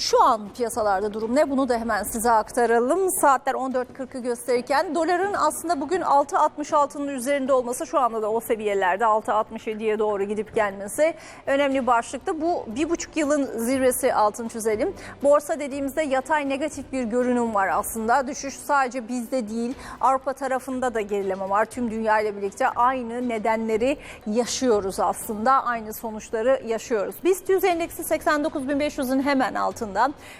Şu an piyasalarda durum ne? Bunu da hemen size aktaralım. Saatler 14.40'ı gösterirken doların aslında bugün 6.66'nın üzerinde olması şu anda da o seviyelerde 6.67'ye doğru gidip gelmesi önemli başlıkta. Bu bir buçuk yılın zirvesi altın çizelim. Borsa dediğimizde yatay negatif bir görünüm var aslında. Düşüş sadece bizde değil Avrupa tarafında da gerileme var. Tüm dünya ile birlikte aynı nedenleri yaşıyoruz aslında. Aynı sonuçları yaşıyoruz. BIST 100 endeksi 89.500'ün hemen altında.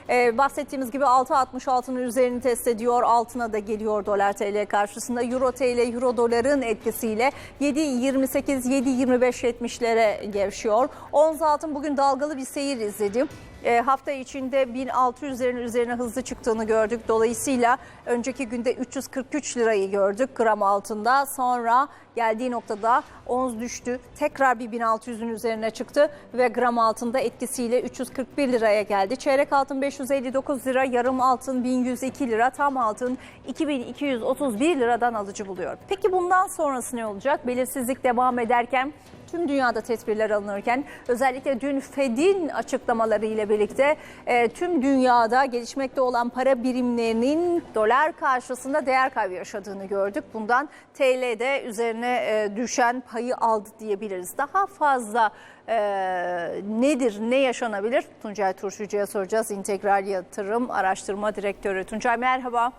Ee, bahsettiğimiz gibi 6.66'nın üzerini test ediyor. Altına da geliyor dolar TL karşısında. Euro TL, Euro doların etkisiyle 7.28-7.25.70'lere gevşiyor. Ons altın bugün dalgalı bir seyir izledi. E, hafta içinde 1600'lerin üzerine hızlı çıktığını gördük. Dolayısıyla önceki günde 343 lirayı gördük gram altında. Sonra geldiği noktada ons düştü. Tekrar bir 1600'ün üzerine çıktı ve gram altında etkisiyle 341 liraya geldi. Çeyrek altın 559 lira, yarım altın 1102 lira, tam altın 2231 liradan alıcı buluyor. Peki bundan sonrası ne olacak? Belirsizlik devam ederken tüm dünyada tedbirler alınırken özellikle dün Fed'in açıklamaları ile birlikte e, tüm dünyada gelişmekte olan para birimlerinin dolar karşısında değer kaybı yaşadığını gördük. Bundan TL'de üzerine e, düşen payı aldı diyebiliriz. Daha fazla e, nedir, ne yaşanabilir? Tuncay Turşucu'ya soracağız. İntegral Yatırım Araştırma Direktörü Tuncay merhaba.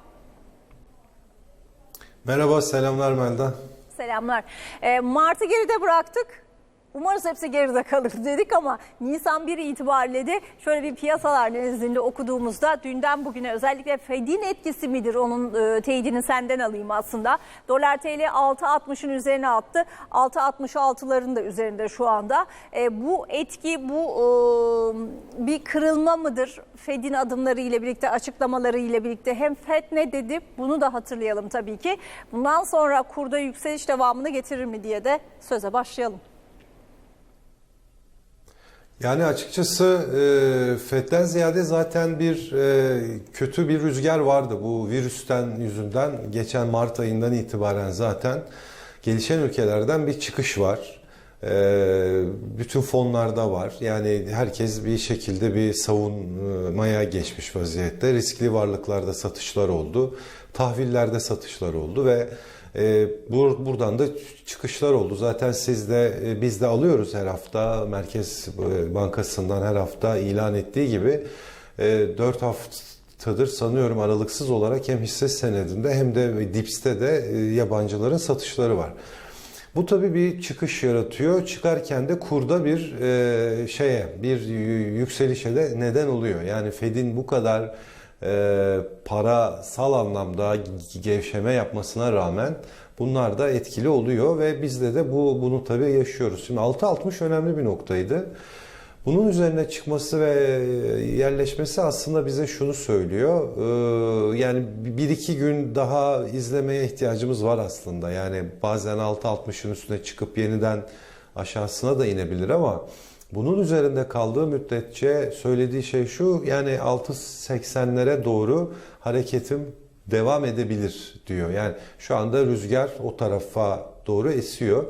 Merhaba, selamlar Melda. Selamlar. E, Mart'ı geride bıraktık. Umarız hepsi geride kalır dedik ama Nisan 1 itibariyle de şöyle bir piyasalar nezdinde okuduğumuzda dünden bugüne özellikle Fed'in etkisi midir onun e, teyidini senden alayım aslında. Dolar TL 6.60'ın üzerine attı. 6.66'ların da üzerinde şu anda. E, bu etki bu e, bir kırılma mıdır? Fed'in adımları ile birlikte açıklamaları ile birlikte hem Fed ne dedi bunu da hatırlayalım tabii ki. Bundan sonra kurda yükseliş devamını getirir mi diye de söze başlayalım. Yani açıkçası e, FED'den ziyade zaten bir e, kötü bir rüzgar vardı bu virüsten yüzünden. Geçen Mart ayından itibaren zaten gelişen ülkelerden bir çıkış var. E, bütün fonlarda var. Yani herkes bir şekilde bir savunmaya geçmiş vaziyette. Riskli varlıklarda satışlar oldu. Tahvillerde satışlar oldu ve e, bur, buradan da çıkışlar oldu. Zaten siz de e, biz de alıyoruz her hafta. Merkez e, Bankası'ndan her hafta ilan ettiği gibi e, 4 haftadır sanıyorum aralıksız olarak hem hisse senedinde hem de Dips'te de e, yabancıların satışları var. Bu tabii bir çıkış yaratıyor. Çıkarken de kurda bir e, şeye, bir yükselişe de neden oluyor. Yani Fed'in bu kadar e, parasal anlamda gevşeme yapmasına rağmen bunlar da etkili oluyor ve bizde de bu bunu tabii yaşıyoruz. Şimdi 6.60 önemli bir noktaydı. Bunun üzerine çıkması ve yerleşmesi aslında bize şunu söylüyor. Ee, yani bir iki gün daha izlemeye ihtiyacımız var aslında. Yani bazen 6.60'ın üstüne çıkıp yeniden aşağısına da inebilir ama bunun üzerinde kaldığı müddetçe söylediği şey şu yani 6.80'lere doğru hareketim devam edebilir diyor. Yani şu anda rüzgar o tarafa doğru esiyor.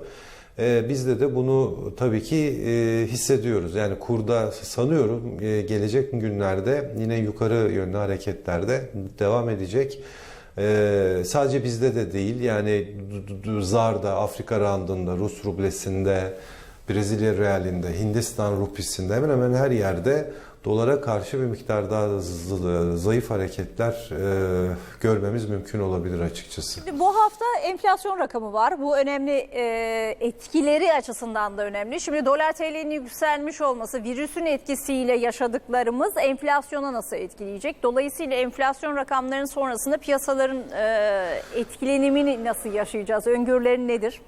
Ee, bizde de bunu tabii ki e, hissediyoruz. Yani kurda sanıyorum e, gelecek günlerde yine yukarı yönlü hareketlerde devam edecek. Ee, sadece bizde de değil yani ZAR'da, Afrika randında, Rus rublesinde, Brezilya realinde, Hindistan rupisinde hemen hemen her yerde dolara karşı bir miktar daha zayıf hareketler e, görmemiz mümkün olabilir açıkçası. Şimdi bu hafta enflasyon rakamı var. Bu önemli e, etkileri açısından da önemli. Şimdi dolar TL'nin yükselmiş olması virüsün etkisiyle yaşadıklarımız enflasyona nasıl etkileyecek? Dolayısıyla enflasyon rakamlarının sonrasında piyasaların e, etkilenimini nasıl yaşayacağız? Öngörülerin nedir?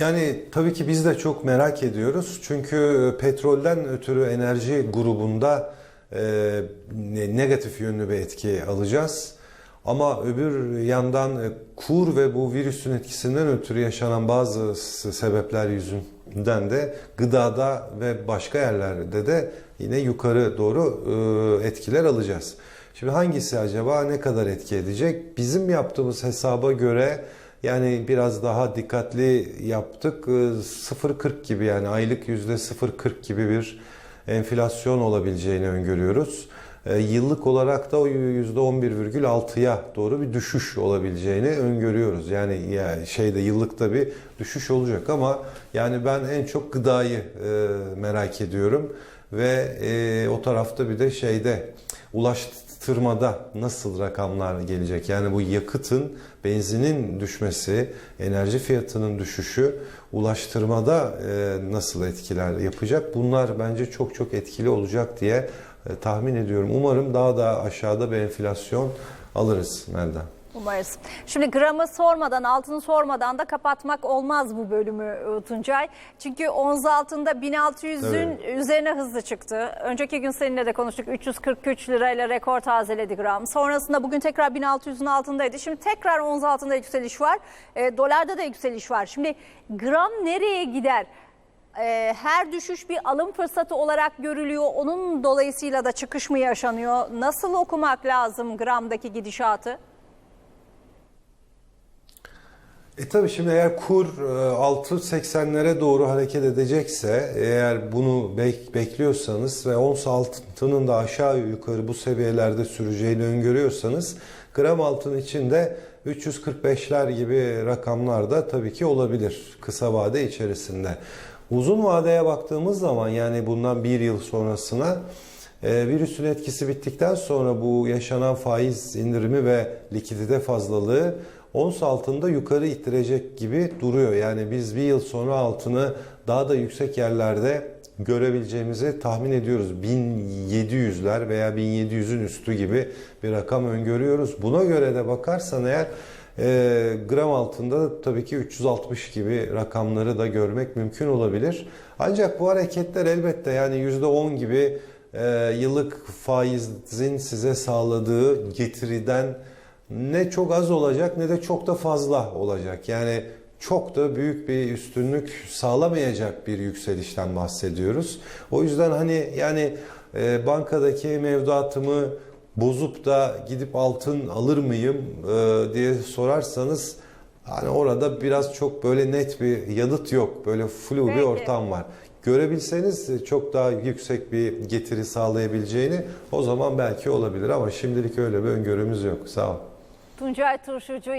Yani tabii ki biz de çok merak ediyoruz. Çünkü petrolden ötürü enerji grubunda e, negatif yönlü bir etki alacağız. Ama öbür yandan e, kur ve bu virüsün etkisinden ötürü yaşanan bazı sebepler yüzünden de gıdada ve başka yerlerde de yine yukarı doğru e, etkiler alacağız. Şimdi hangisi acaba ne kadar etki edecek? Bizim yaptığımız hesaba göre yani biraz daha dikkatli yaptık. 0.40 gibi yani aylık %0.40 gibi bir enflasyon olabileceğini öngörüyoruz. E, Yıllık olarak da o %11,6'ya doğru bir düşüş olabileceğini öngörüyoruz. Yani ya şeyde yıllıkta bir düşüş olacak ama yani ben en çok gıdayı e, merak ediyorum ve e, o tarafta bir de şeyde ulaştırmada nasıl rakamlar gelecek? Yani bu yakıtın, benzinin düşmesi, enerji fiyatının düşüşü ulaştırmada e, nasıl etkiler yapacak? Bunlar bence çok çok etkili olacak diye e, tahmin ediyorum. Umarım daha da aşağıda bir enflasyon alırız Melda. Umarız. Şimdi gramı sormadan, altını sormadan da kapatmak olmaz bu bölümü e, Tuncay. Çünkü ons altında 1600'ün üzerine hızlı çıktı. Önceki gün seninle de konuştuk. 343 lirayla rekor tazeledi gram. Sonrasında bugün tekrar 1600'ün altındaydı. Şimdi tekrar ons altında yükseliş var. E, dolarda da yükseliş var. Şimdi gram nereye gider? E, her düşüş bir alım fırsatı olarak görülüyor. Onun dolayısıyla da çıkış mı yaşanıyor? Nasıl okumak lazım gramdaki gidişatı? E tabii şimdi eğer kur e, 6.80'lere doğru hareket edecekse eğer bunu bek- bekliyorsanız ve ons altının da aşağı yukarı bu seviyelerde süreceğini öngörüyorsanız gram altın için de 345'ler gibi rakamlar da tabii ki olabilir kısa vade içerisinde. Uzun vadeye baktığımız zaman yani bundan bir yıl sonrasına e, virüsün etkisi bittikten sonra bu yaşanan faiz indirimi ve likidite fazlalığı ons altında yukarı ittirecek gibi duruyor. Yani biz bir yıl sonra altını daha da yüksek yerlerde görebileceğimizi tahmin ediyoruz. 1700'ler veya 1700'ün üstü gibi bir rakam öngörüyoruz. Buna göre de bakarsan eğer e, gram altında tabii ki 360 gibi rakamları da görmek mümkün olabilir. Ancak bu hareketler elbette yani %10 gibi e, yıllık faizin size sağladığı getiriden ne çok az olacak ne de çok da fazla olacak. Yani çok da büyük bir üstünlük sağlamayacak bir yükselişten bahsediyoruz. O yüzden hani yani e, bankadaki mevduatımı bozup da gidip altın alır mıyım e, diye sorarsanız hani orada biraz çok böyle net bir yanıt yok. Böyle flu bir Peki. ortam var. Görebilseniz çok daha yüksek bir getiri sağlayabileceğini o zaman belki olabilir ama şimdilik öyle bir öngörümüz yok. Sağ ol. Tuncay Turşucu